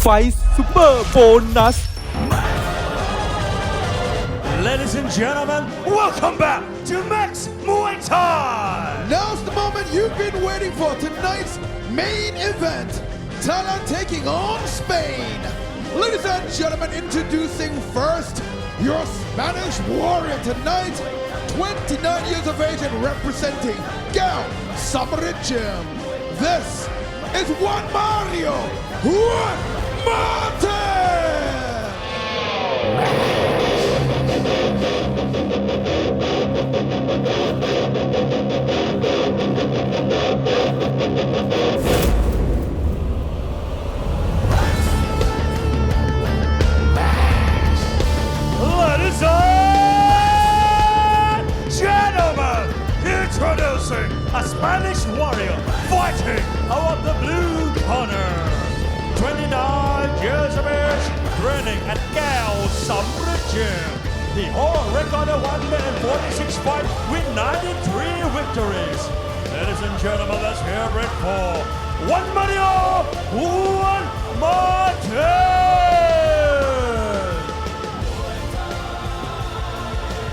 ไฟซูเปอร์โบนัส Ladies and gentlemen, welcome back to Max Muay Thai! Now's the moment you've been waiting for tonight's main event. Thailand taking on Spain. Ladies and gentlemen, introducing first your Spanish warrior tonight, 29 years of age and representing Gal Samaritchim. This is Juan Mario Juan Martin. Gentlemen, let's hear it for Juan Mario Juan Martin!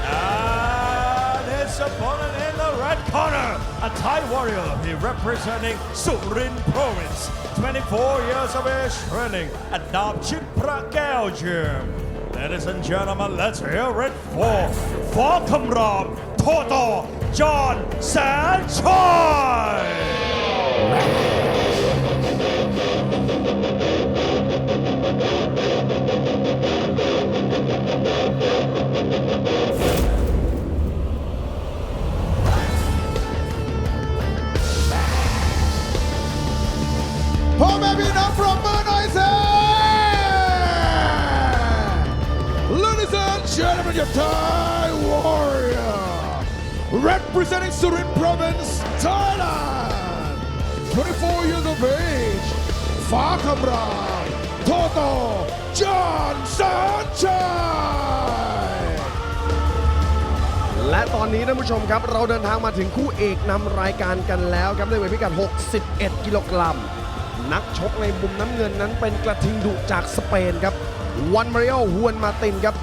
And his opponent in the red corner, a Thai warrior. He representing Surin Province. 24 years of age, training at Namchit Prakao Gym. Ladies and gentlemen, let's hear it for Falkamram Toto John Sanchoi. Home Abbey now from Bernise! Ladies and gentlemen, your Thai warrior representing Surin Province, Thailand. 24 years of age, Fakamram, Toto, John Sanchez. และตอนนี้ท่านผู้ชมครับ เราเดินทางมาถึงคู่เอกนำรายการกันแล้วครับในเวทพิกัด 61 กิโลกรัม นักชกในมุมน้ำเงินนั้นเป็นกระทิงดุจากสเปนครับ วันมาริโอฮวนมาตินครับ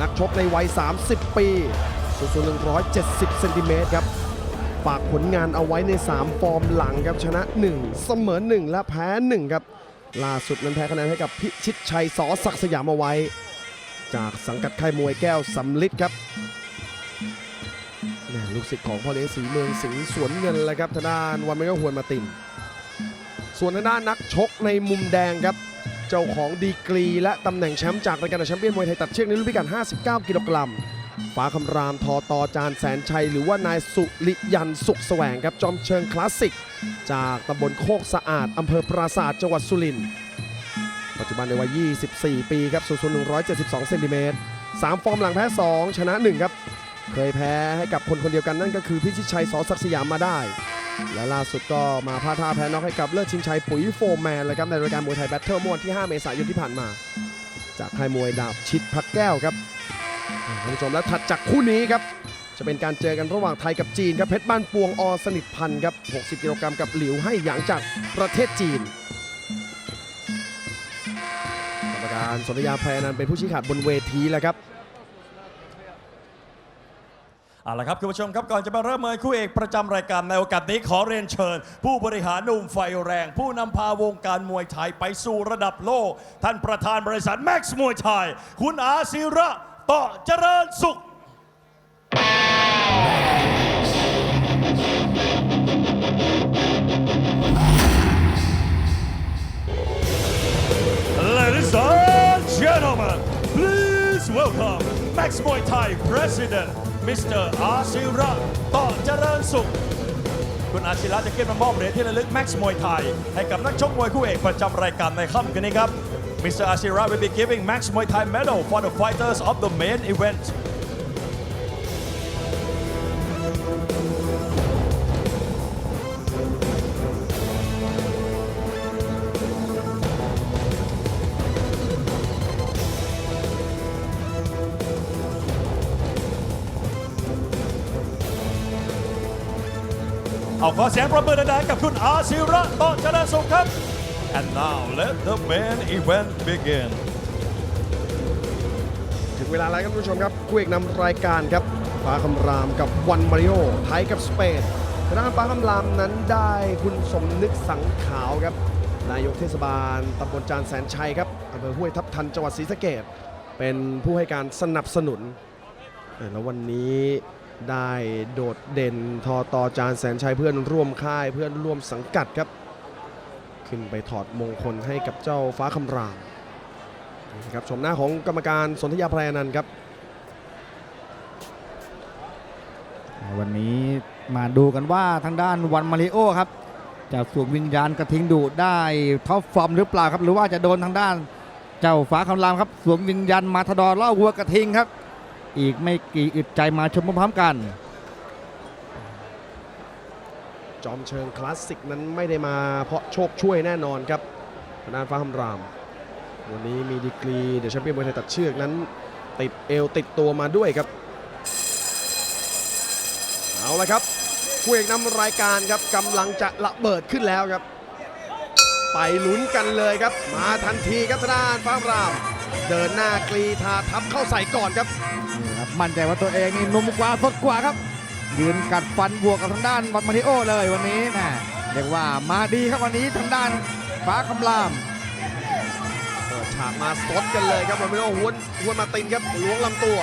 นักชกในวัย 30 ปี สูง170เซนติเมตรครับฝากผลงานเอาไว้ใน 3 ฟอร์มหลังครับชนะ 1 เสมอ 1 และแพ้ 1 ครับ ล่าสุดนั้นแพ้คะแนนให้กับพิชิตชัยสอศักสยามเอาไว้ จากสังกัดค่ายมวยแก้วสำลิดครับแม่ลูกศิษย์ของพ่อเลี้ยงสีเมืองสิงห์สวนเงินเลยครับทางด้านวันไม่ก็หวนมาติน ส่วนทางด้านนักชกในมุมแดงครับ เจ้าของดีกรีและตำแหน่งแชมป์จากรายการแชมเปี้ยนมวยไทยตัดเชือกในรุ่นพิกัด 59 กิโลกรัม ฟ้าคำรามทอตอจานแสนชัย หรือว่านายสุริยันสุขแสวงครับจอมเชิงคลาสสิก จากตำบลโคกสะอาดอำเภอปราสาทจังหวัดสุรินทร์ปัจจุบันในวัย 24 ปีครับสูง172 เซนติเมตร3ฟอร์มหลังแพ้ 2 ชนะ 1 ครับ เคยแพ้ให้กับคนคนเดียวกันนั่นก็คือพิชิตชัยสอศักดิ์สยามมาได้ และล่าสุดก็มาพาท่าแพ้น็อกให้กับเลิศชิงชัยปุ๋ยโฟร์แมนเลยครับในรายการมวยไทยแบทเทิลมอวันที่ 5 เมษายนที่ผ่านมา จากค่ายมวยดาบชิดพักแก้วครับ ท่านผู้ชมและถัดจากคู่นี้ครับ จะเป็นการเจอกันระหว่างไทยกับจีนครับเพชรบ้านปวงอสนิทพันธ์ครับ 60 กิโลกรัมกับหลิวให้หยางจากประเทศจีนกรรมการสนธยาแพรนันเป็นผู้ชี้ขาดบนเวทีแล้วครับเอาละครับคุณผู้ชมครับก่อนจะมาเริ่มเมยคู่เอกประจำรายการในโอกาสนี้ขอเรียนเชิญ ผู้บริหารหนุ่มไฟแรง ผู้นำพาวงการมวยไทยไปสู่ระดับโลก ท่านประธานบริษัทแม็กซ์มวยไทย คุณอาศิระ ต่อเจริญสุข Ladies and gentlemen, please welcome Max Muay Thai President Mr. อาศิระต่อเจริญสุข คุณอาศิระจะขึ้นมามอบเหรียญที่ระลึก Max Muay Thai ให้กับนักชกมวยคู่เอกประจำรายการในค่ำคืนนี้ครับ Mr. Asira will be giving Max Muay Thai medal for the fighters of the main event. เอาขอเสียงประมือดังๆกับคุณอาศิระต่อเจริญสุขครับ And now let the main event begin. ถึงเวลาแล้วครับท่านผู้ชมครับคู่เอกนำรายการครับฟ้าคำรามกับวันมาริโอไทยกับสเปนทางด้านฟ้าคำรามนั้นได้คุณสมนึกสังขาวครับ นายกเทศบาลตำบลจานแสนชัยครับอำเภอห้วยทับทันจังหวัดศรีสะเกดเป็นผู้ให้การสนับสนุนเออแล้ววันนี้ได้โดดเด่นทอตอจานแสนชัยเพื่อนร่วมค่ายเพื่อนร่วมสังกัดครับ ขึ้นไปถอดมงคลให้กับเจ้าฟ้าคำรามครับชมหน้าของกรรมการสนธยาแพรนันท์ครับ วันนี้มาดูกันว่าทางด้านวันมาริโอครับจะสวมวิญญาณกระทิงดุได้ท็อปฟอร์มหรือเปล่าครับ หรือว่าจะโดนทางด้าน เจ้าฟ้าคำรามครับสวมวิญญาณมาทดอร์ล่อวัวกระทิงครับ อีกไม่กี่อึดใจมาชมพร้อมๆกัน จอมเชิงคลาสสิกนั้นไม่ได้มาเพราะโชคช่วยแน่นอนครับทางด้านฟ้าคำราม วันนี้มีดีกรีเดอะแชมเปี้ยนมวยไทยตัดเชือกนั้น ติดเอวติดตัวมาด้วยครับ เอาละครับคู่เอกนำรายการครับกำลังจะระเบิดขึ้นแล้วครับ ไปลุ้นกันเลยครับ มาทันทีครับทางด้านฟ้าคำราม เดินหน้ากรีธาทับเข้าใส่ก่อนครับ นี่ครับมั่นใจว่าตัวเองนี่หนุ่มกว่าสดกว่าครับ ยืนกัดฟันบวกกับทางด้านวันมาริโอเลยวันนี้แม่เรียกว่ามาดีครับวันนี้ทางด้านฟ้าคำรามเปิดฉากมาสดกันเลยครับวันนี้โอ้หวนหวนมาตินครับล้วงลำตัว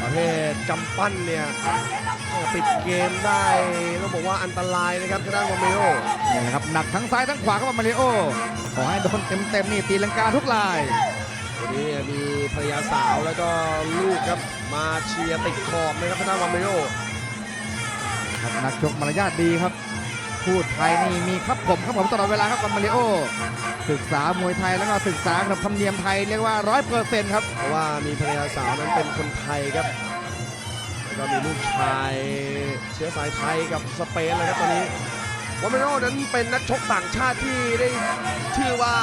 ประเภทกำปั้นเนี่ยโอ้ปิดเกมได้ต้องบอกว่าอันตรายนะครับทางด้านวอมเมโอนี่แหละครับหนักทั้งซ้ายทั้งขวาครับมาริโอขอให้โดนเต็มๆนี่ตีลังกาทุกลายวันนี้มีภรรยาสาวแล้วก็ลูกครับมาเชียร์ติดขอบนะครับทางด้านวอมเมโอ ครับนักชกมารยาทดีครับ พูดไทยนี่มีครับผมครับผมตลอดเวลาครับวันมาริโอ ศึกษามวยไทยแล้วก็ศึกษาขนบธรรมเนียมไทยเรียกว่าร้อยเปอร์เซ็นต์ครับเพราะว่ามีภรรยาสาวนั้นเป็นคนไทยครับแล้วก็มีลูกชายเชื้อสายไทยกับสเปนเลยครับตอนนี้วอมเมโอนั้นเป็นนักชกต่างชาติที่ได้ชื่อว่า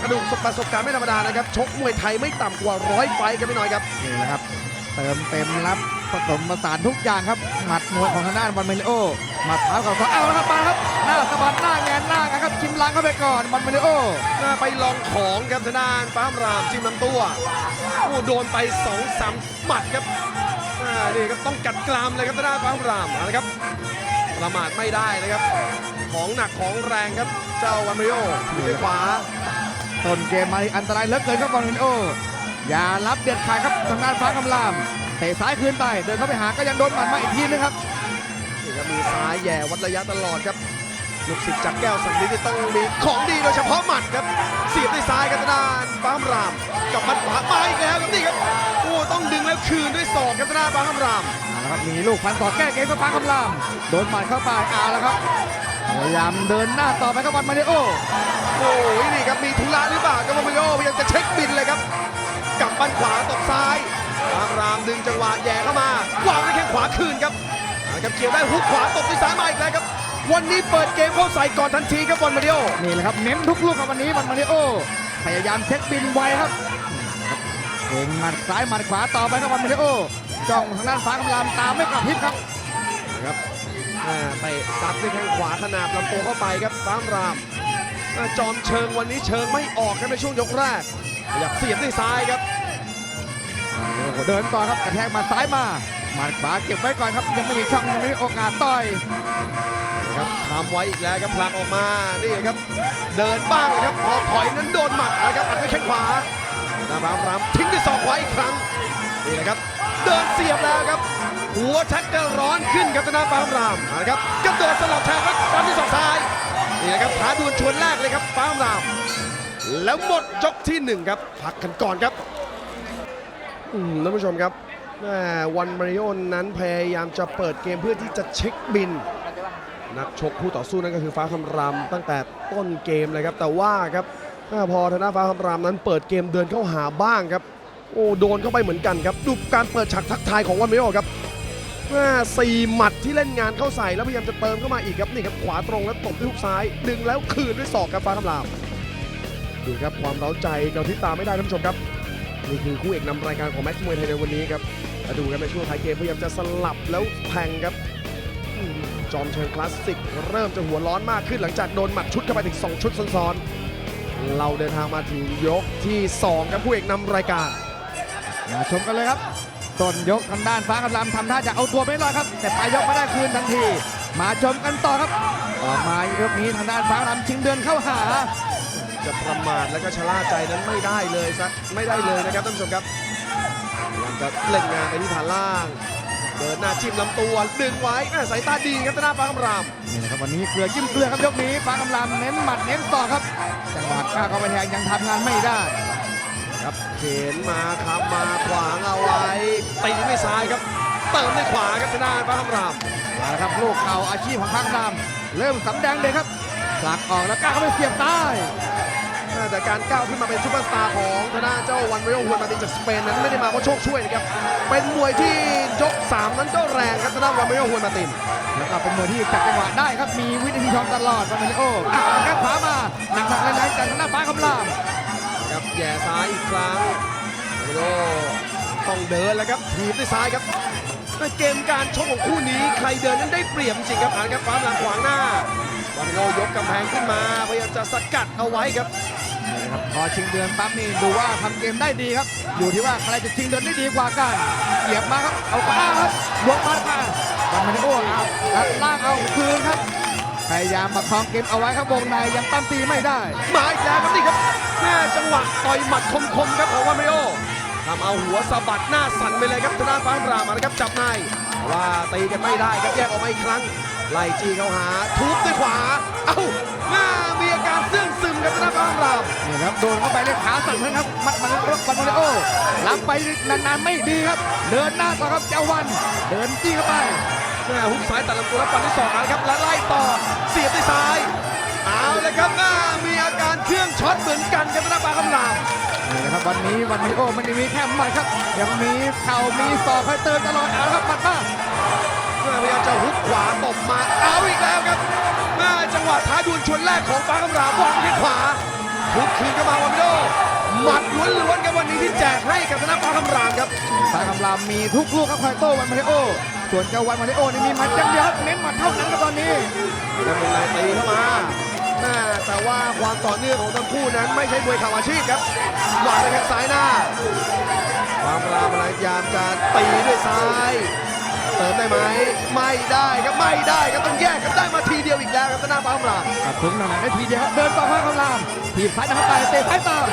กระดูกประสบการณ์ไม่ธรรมดานะครับ ชกมวยไทยไม่ต่ำกว่าร้อยไฟต์กันไม่น้อยครับนี่แหละครับ เติมเต็มรับ ผสมผสานทุกอย่างครับหมัดมวยของทางด้านวันมาริโอหมัดเท้ากับศอกเอาแล้วครับมาครับหน้าสะบัดหน้าแงนหน้ากันครับชิมล้างเข้าไปก่อนวันมาริโอหน้าไปลองของครับทางด้านฟ้ามรามจิ้มลำตัวโอ้โดนไป2องสามหมัดครับอ่านี่ครับต้องกัดกรามเลยครับทางด้านฟ้ามรามเอาละครับประมาทไม่ได้นะครับ ของหนักของแรงครับเจ้าวันมาริโอทีด้วยขวาต้นเกมมาอันตรายเหลือเกินครับบอลโออย่ารับเด็ดขาดครับทางด้านฟ้าคำราม เตะซ้ายคืนไป เดินเข้าไปหาก็ยังโดนหมัดมาอีกทีนึงครับนี่ครับมีซ้ายแย่วัดระยะตลอดครับลูกศิษย์จากแก้วสังลิที่ต้องมีของดีโดยเฉพาะหมัดครับ เสียบด้วยซ้ายครับทางด้านฟ้ามราม กับหมัดขวามาอีกแล้วครับนี่ครับโอ้ต้องดึงแล้วคืนด้วยศอกครับทางด้านฟ้ามรามเอาละครับมีลูกฟันต่อแก้เกมกับฟ้าคำราม โดนหมัดเข้าไปเอาละครับพยายามเดินหน้าต่อไปครับบอลมาริโอโอ้ยนี่ครับมีธุระหรือเปล่าครับมาริโอพยายามจะเช็คบินเลยครับกลับบันขวาตบซ้าย รามรามดึงจังหวะแย่เข้ามาวางด้วยแข้งขวาคืนครับเอาละครับเกี่ยวได้ฮุกขวาตบด้วยซ้ายมาอีกแล้วครับ วันนี้เปิดเกมเข้าใส่ก่อนทันทีครับบอลมาริโอนี่แหละครับเน้นทุกลูกครับวันนี้บอลมาริโอพยายามเช็คบินไวครับเก่งหมัดซ้ายหมัดขวาต่อไปครับบอลมาริโอจ้องทางด้านฟ้าคำรามตามไม่กลับพริบครับนะครับอ่าเตะซัดด้วยแข้งขวาขนาบลำตัวเข้าไปครับฟ้ามรามอ่าจอมเชิงวันนี้เชิงไม่ออกครับในช่วงยกแรกขยับเสียบด้วยซ้ายครับ เดินต่อครับกระแทกมาซ้ายมาหมัดขวาเก็บไว้ก่อนครับยังไม่มีช่องยังไม่มีโอกาสต่อยครับทำไว้อีกแล้วครับผลักออกมานี่ครับ เดินบ้างเลยครับพอถอยนั้นโดนหมัดนะครับอัดด้วยแข้งขวาหน้าบามรามทิ้งด้วยศอกขวาอีกครั้งนี่แหละครับ เดินเสียบแล้วครับ หัวชักจะร้อนขึ้นครับทางด้านบามรามเอาละครับกระโดดสลับแทงแล้วฟันที่ศอกซ้ายนี่แหละครับท้าดวลชวนแรกเลยครับบามราม แล้วหมดยกที่หนึ่งครับพักกันก่อนครับ ท่านผู้ชมครับวันมาริโอนั้นพยายามจะเปิดเกมเพื่อที่จะเช็คบิน นักชกคู่ต่อสู้นั่นก็คือฟ้าคำรามตั้งแต่ต้นเกมเลยครับ แต่ว่าครับพอธนาฟ้าคำรามนั้นเปิดเกมเดินเข้าหาบ้างครับ โอ้โดนเข้าไปเหมือนกันครับ ดูการเปิดฉากทักทายของวันมิโอครับสี่หมัดที่เล่นงานเข้าใส่แล้วพยายามจะเติมเข้ามาอีกครับนี่ครับขวาตรงแล้วตบด้วยฮุกซ้ายดึงแล้วคืนด้วยศอกครับฟ้าคำรามดูครับความเร้าใจเราที่ตามไม่ได้ท่านผู้ชมครับ นี่คือคู่เอกนำรายการของแม็กซ์มวยไทยในวันนี้ครับมาดูกันในช่วงท้ายเกมพยายามจะสลับแล้วแทงครับ จอมเชิงคลาสสิก เริ่มจะหัวร้อนมากขึ้นหลังจากโดนหมัดชุดเข้าไปถึง 2 ชุดซ้อนเราเดินทางมาถึงยกที่สองครับผู้เอกนำรายการ มาชมกันเลยครับต้นยกทางด้านฟ้าคำรามทำท่าจะเอาตัวไม่รอดครับ แต่ปลายยกไม่ได้คืนทันที มาชมกันต่อครับออกมายกนี้ทางด้านฟ้าคำชิงเดินเข้าหา จะประมาทและก็ชะล่าใจนั้นไม่ได้เลยสักไม่ได้เลยนะครับท่านผู้ชมครับพยายามจะเล่นงานไปที่ฐานล่างเดินหน้าจิ้มลำตัวดึงไว้แม่สายตาดีครับตาหน้าฟ้าคำรามนี่นะครับวันนี้เกลือจิ้มเกลือครับยกนี้ฟ้าคำรามเน้นหมัดเน้นต่อครับจังหวะก้าวเข้าไปแทงยังทำงานไม่ได้ครับเข็นมาครับมาขวางเอาไว้ตีด้วยซ้ายครับ เติมด้วยขวาครับทางด้านฟ้าคำรามเอาละครับลูกเข่าอาชีพของฟ้าคำรามเริ่มสำแดงเลยครับผลักออกแล้วก้าวเข้าไปเสียบใต้ แต่การก้าวขึ้นมาเป็นซูเปอร์สตาร์ของทางด้านเจ้าวันเวโอฮวนมาตินจากสเปนนั้นไม่ได้มาเพราะโชคช่วยนะครับ เป็นมวยที่ยกสามนั้นก็แรงครับทางด้านวันเวโอฮวนมาตินแล้วก็เป็นมวยที่จับจังหวะได้ครับ มีวินาทีทองตลอดวันมาริโอ้อะแข้งขวามาหนักหนักแรงๆจากทางด้านฟ้าคำรามครับแย่ซ้ายอีกครั้งโอ้โหต้องเดินแล้วครับถีบด้วยซ้ายครับในเกมการชกของคู่นี้ใครเดินนั้นได้เปรียบจริงครับอ่านครับฟ้าหลังขวางหน้าวันโงยกกำแพงขึ้นมาพยายามจะสกัดเอาไว้ครับ นี่นะครับพอชิงเดือนปั๊บนี่ดูว่าทำเกมได้ดีครับ อยู่ที่ว่าใครจะชิงเดือนได้ดีกว่ากันเสียบมาครับเอาป้าครับบวกมาค่ะวันมาริโอ้เอาลัดล่างเอาคืนครับพยายามมาครองเกมเอาไว้ครับวงในยังตั้มตีไม่ได้มาอีกแล้วครับนี่ครับแม่จังหวะต่อยหมัดคมๆครับของวันเมโอทำเอาหัวสะบัดหน้าสั่นไปเลยครับทางด้านฟ้ารามานะครับจับในว่าตีกันไม่ได้ครับแยกออกมาอีกครั้ง ไล่จี้เข้าหาทุบด้วยขวา เอ้าหน้ามีอาการเสื่องซึมครับทางด้านฟ้าคำรามนี่ครับโดนเข้าไปเลยขาสั่นเหมือนครับมัดมันรบวันมาริโอ้รับไปนานๆไม่ดีครับ เดินหน้าต่อครับเจ้าวัน เดินจี้เข้าไปแม่ฮุกซ้ายตัดลำตัวแล้วฟันที่สองนะครับและไล่ต่อเสียบด้วยซ้ายเอาเลยครับหน้ามีอาการเครื่องช็อตเหมือนกันครับทางด้านฟ้าคำรามนี่นะครับวันนี้วันมาริโอ้มันไม่มีแค่หมัดครับยังมีเข่ามีศอกคอยเตือนตลอดเอาละครับหมัดมาแม่ พยายามจะฮุกขวาตบมาเอาอีกแล้วครับแม่จังหวะท้าดวลชนแรกของฟ้าคำรามวางที่ขวาฮุกคืนเข้ามาวันโดหมัดล้วนๆครับวันนี้ที่แจกให้กับทางด้านฟ้าคำรามครับสายคำรามมีทุกลูกครับคอยโต้วันมาริโอ ส่วนเจ้าวันมาริโอนี่มีหมัดอย่างเดียวครับเน้นหมัดเท่านั้นครับตอนนี้แล้วเป็นลายตีเข้ามาแม่แต่ว่าความต่อเนื่องของทั้งคู่นั้นไม่ใช่มวยเข่าอาชีพครับวางด้วยแข้งซ้ายหน้าความรามพยายามจะตีด้วยซ้าย เติมได้ไหมไม่ได้ครับไม่ได้ครับต้องแยกกันได้มาทีเดียวอีกแล้วครับทางด้านฟ้าคำรามกับถึงหนักๆได้ทีเดียวครับเดินต่อฟ้าคำรามถีบซ้ายนะครับไปเตะซ้ายตาม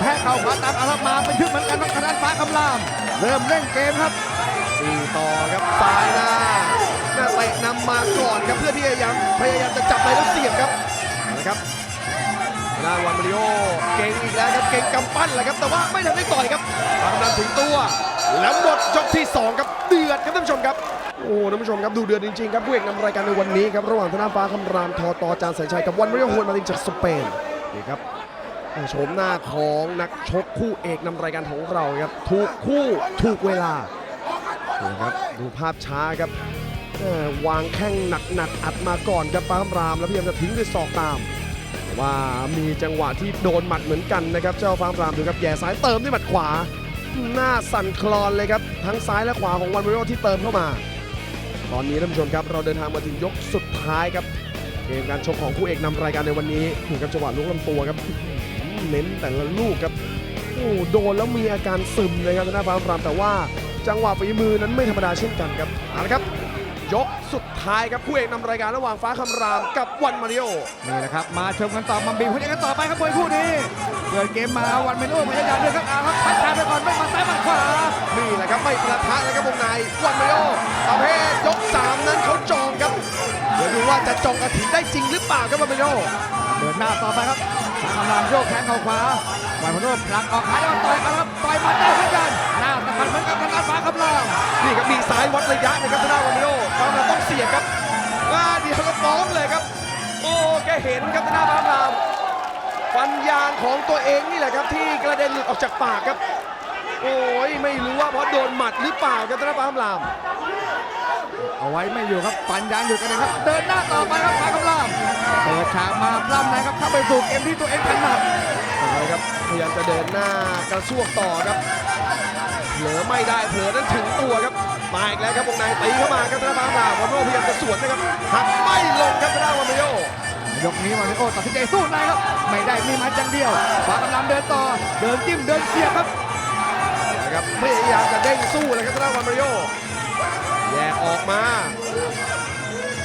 แพ้เข่าขวาตามเอาครับมาเป็นชุดเหมือนกันครับทางด้านฟ้าคำราม เริ่มเล่นเกมครับตีต่อครับซ้ายหน้าหน้าเตะนำมาก่อนครับเพื่อที่จะยังพยายามจะจับในแล้วเสียบครับเอาละครับทาง ด้านวันมาริโอเก่งอีกแล้วครับเก่งกำปั้นแหละครับ แต่ว่าไม่ทันได้ต่อยครับทำนำถึงตัว แล้วหมดยกที่สองครับเดือดครับท่านผู้ชมครับโอ้ท่านผู้ชมครับดูเดือดจริงๆครับผู้เอกนำรายการในวันนี้ครับระหว่างธนาฟ้าคำรามทอตอจานแสนชัยกับวันมาริโอฮวนมาตินจากสเปนนี่ครับโฉมหน้าของนักชกคู่เอกนำรายการของเราครับถูกคู่ถูกเวลาครับดูภาพช้าครับวางแข้งหนักๆอัดมาก่อนครับป้าคำราม แล้วพยายามจะทิ้งด้วยศอกตาม แต่ว่ามีจังหวะที่โดนหมัดเหมือนกันนะครับเจ้าฟ้าคำรามดูครับแย่ซ้ายเติมด้วยหมัดขวา หน้าสั่นคลอนเลยครับทั้งซ้ายและขวาของวันเวโรที่เติมเข้ามา ตอนนี้ท่านผู้ชมครับเราเดินทางมาถึงยกสุดท้ายครับเกมการชกของคู่เอกนำรายการในวันนี้ถึงกับจังหวะลุกลำตัวครับเน้นแต่ละลูกครับโอ้โดนแล้วมีอาการซึมเลยครับทางด้าฟ้าคำรามแต่ว่าจังหวะฝีมือนั้นไม่ธรรมดาเช่นกันครับเอาละครับ ยกสุดท้ายครับคู่เอกนำรายการระหว่างฟ้าคำรามกับวันมาริโอนี่แหละครับมาชมกันต่อมาบีบหัวใจกันต่อไปครับมวยคู่นี้เกิดเกมมาวันเมนูพยายามด้วยครับเอาครับพัดชาไปก่อนไม่มาซ้ายมาขวานี่แหละครับไม่ประทะเลยครับวงในวันมาริโอประเภทยก3นั้นเขาจองครับเดี๋ยวดูว่าจะจองกระถิ่นได้จริงหรือเปล่าครับวันมาริโอเดินหน้าต่อไปครับสามลามโยกแข้งเข่าขวาวันพนมพลังออกขาแล้วต่อยกันครับต่อยหมันได้เหมือนกัน หน้าตะพันเหมือนกับทางด้านฟ้าคำรามนี่ครับมีซ้ายวัดระยะนะครับทางด้านวันมาริโอฟ้าคำรามต้องเสียบครับว่าเดียวก็ฟ้องเลยครับ โอ้แกเห็นครับทางด้านฟ้าคำรามฟันยางของตัวเองนี่แหละครับที่กระเด็นหลุดออกจากปากครับ โอ้ยไม่รู้ว่าเพราะโดนหมัดหรือเปล่าครับทางด้านฟ้าคำรามเอาไว้ไม่อยู่ครับปันยางอยู่กันเลยครับ เดินหน้าต่อไปครับฟ้าคำรามเปิดฉากมาปล้ำในครับเข้าไปสู่เกมที่ตัวเองถนัดเอาละครับพยายามจะเดินหน้ากระซวกต่อครับ เผลอไม่ได้เผลอนั้นถึงตัวครับมาอีกแล้วครับวงในตีเข้ามาครับธนาบางรามวันโรพยายามจะสวนนะครับหักไม่ลงครับธนาวันโยยกนี้มาริโอตัดสินใจสู้ในครับ ไม่ได้มีมาจังเดียวฝากำลังเดินต่อ เดินจิ้มเดินเสียบครับนะครับพยายามจะเด้งสู้เลยครับทางด้านวันมาริโอแยกออกมา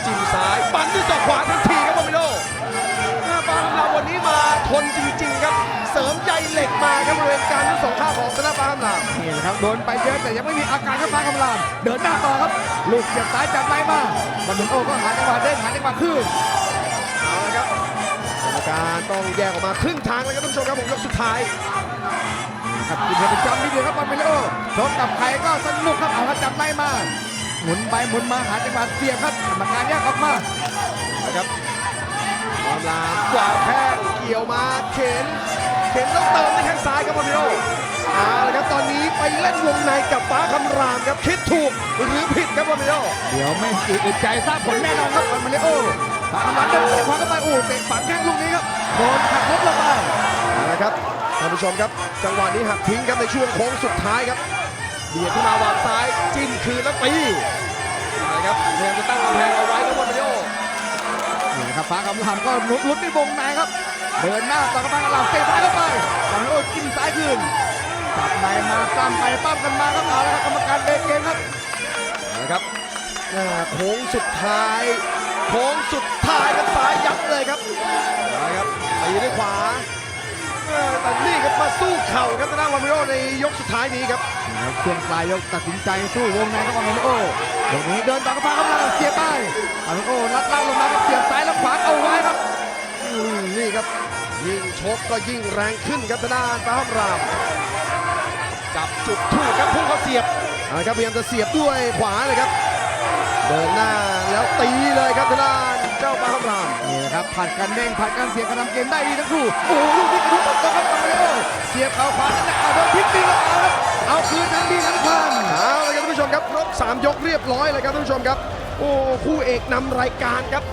จิ้มซ้าย ปันด้วยศอกขวาทันทีครับวันมาริโอหน้าปาคำรามวันนี้มาทนจริงๆครับ เสริมใจเหล็กมาครับบริเวณกลารทั้งสองข้างของทางด้านปาคำรามนี่แหละครับโดนไปเยอะแต่ยังไม่มีอาการครับฟ้าคำรามเดินหน้าต่อครับลูกเสียบซ้ายจับไม้มาบันเทิงโอ้ก็หาจังหวะเด้งหาจังหวะขึ้นเอาละครับกรรมการต้องแยกออกมาครึ่งทางเลยครับท่านผู้ชมครับผมยกสุดท้ายครับกินเพื่อเป็นจอมนิดเดียวครับบอลเมลิโอชกกับใครก็สนุกครับเอาครับจับไม้มาหมุนไปหมุนมาหาจังหวะเสียบครับกรรมการแยกออกมานะครับความลามกวาดแข้งเกี่ยวมาเข็น เข็นแล้วเติมด้วยแข้งซ้ายครับบอลมิโนเอาละครับตอนนี้ไปเล่นวงในกับฟ้าคำรามครับคิดถูกหรือผิดครับบอลมิโนเดี๋ยวไม่อึดใจทราบผลแน่นอนครับบอลเมลิโอตามมาเดินเตะขวาเข้าไปโอ้เตะฝังแข้งลูกนี้ครับโดนหักลบลงไปเอาละครับท่านผู้ชมครับจังหวะนี้หักทิ้งครับในช่วงโค้งสุดท้ายครับเบียดขึ้นมาวางซ้ายจิ้มคืนแล้วตีเอาละครับพยายามจะตั้งกำแพงเอาไว้ครับบอลมิโนนี่นะครับฟ้าคำรามก็ลุ้นลุ้นในวงในครับ เดินหน้าต่อกำลังเราเตะซ้ายเข้าไปบอลเมลิโอจิ้มซ้ายคืนจับในมาปั้มไปปั้มกันมาครับเอาละครับกรรมการเบรกเกมครับนะครับหน้าโค้งสุดท้ายโค้งสุดท้ายครับซ้ายยัดเลยครับนะครับตีด้วยขวาเออแต่นี่ครับมาสู้เข่าครับทางด้านวามิโรในยกสุดท้ายนี้ครับแล้วช่วงปลายยกตัดสินใจสู้วงในครับบอลเมลิโอตรงนี้เดินต่อกำลังกำลังเสียบไปบอลเมลิโอลัดล่างลงมาครับเสียบซ้ายแล้วขวาเอาไว้ครับอืม นี่ครับ ยิ่งชกก็ยิ่งแรงขึ้นครับทางด้านฟ้าห้ามราม จับจุดถูกครับพุ่งเขาเสียบเอาละครับพยายามจะเสียบด้วยขวาเลยครับเดินหน้าแล้วตีเลยครับทางด้านเจ้าฟ้าห้ามรามนี่นะครับผัดกันเด้งผัดกันเสียบกันทำเกมได้ดีทั้งคู่โอ้โหลูกนี้กระทุ้งตรงครับบอลเมลิโอเสียบเข่าขวานั่นแหละเอาโดนพลิกตีแล้วเอาครับเอาคืนทันทีทันควันเอาละครับท่านผู้ชมครับครบ3ยกเรียบร้อยเลยครับท่านผู้ชมครับโอ้คู่เอกนำรายการครับ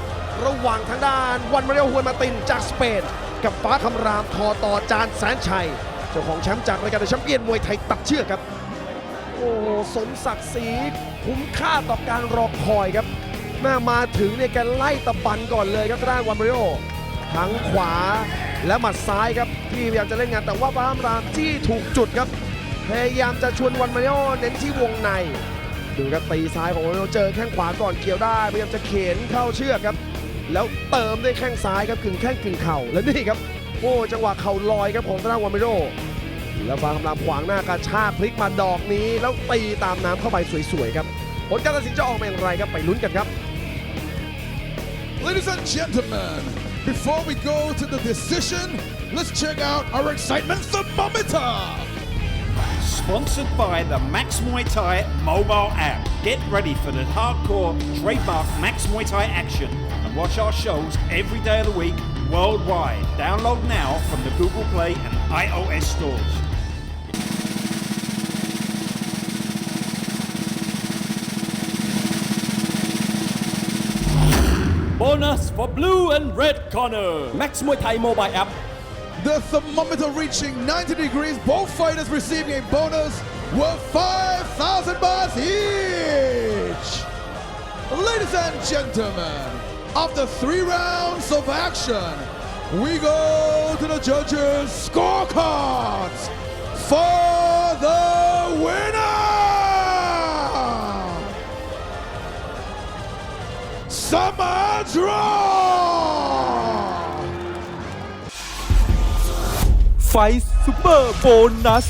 ระหว่างทางด้านวันมาเรียวฮวนมาตินจากสเปนกับฟ้าคำรามทอต่อจานแสนชัย เจ้าของแชมป์จากรายการแชมเปี้ยนมวยไทยตัดเชือกครับ โอ้สมศักดิ์ศรีคุ้มค่าต่อการรอคอยครับหน้ามาถึงเนี่ยแกไล่ตะบันก่อนเลยครับด้านวันมาริโอทั้งขวาและหมัดซ้ายครับที่พยายามจะเล่นงานแต่ว่าฟ้าคำรามที่ถูกจุดครับพยายามจะชวนวันมาริโอเน้นที่วงในดูครับตีซ้ายของวันมาริโอเจอแข้งขวาก่อนเกี่ยวได้พยายามจะเข็นเข้าเชือกครับ แล้วเติมด้วยแข้งซ้ายครับกึ่งแข้งกึ่งเข่าแล้วนี่ครับโอ้จังหวะเข่าลอยครับของทางด้านวันมาริโอแล้วฟ้าคำรามขวางหน้ากระชากพลิกมาดอกนี้ แล้วตีตามน้ำเข้าไปสวยๆครับผลการตัดสินจะออกมาอย่างไรครับไปลุ้นกันครับ Ladies and gentlemen, before we go to the decision, let's check out our excitement thermometer. Sponsored by the Max Muay Thai mobile app. Get ready for the hardcore trademark Max Muay Thai action and watch our shows every day of the week worldwide. Download now from the Google Play and iOS stores. Bonus for blue and red corner Max Muay Thai mobile app The thermometer reaching 90 degrees, both fighters receiving a bonus worth 5,000 bahts each. Ladies and gentlemen, after three rounds of action, we go to the judges' scorecards for the winner! Summer Draw! ไฟซูเปอร์โบนัส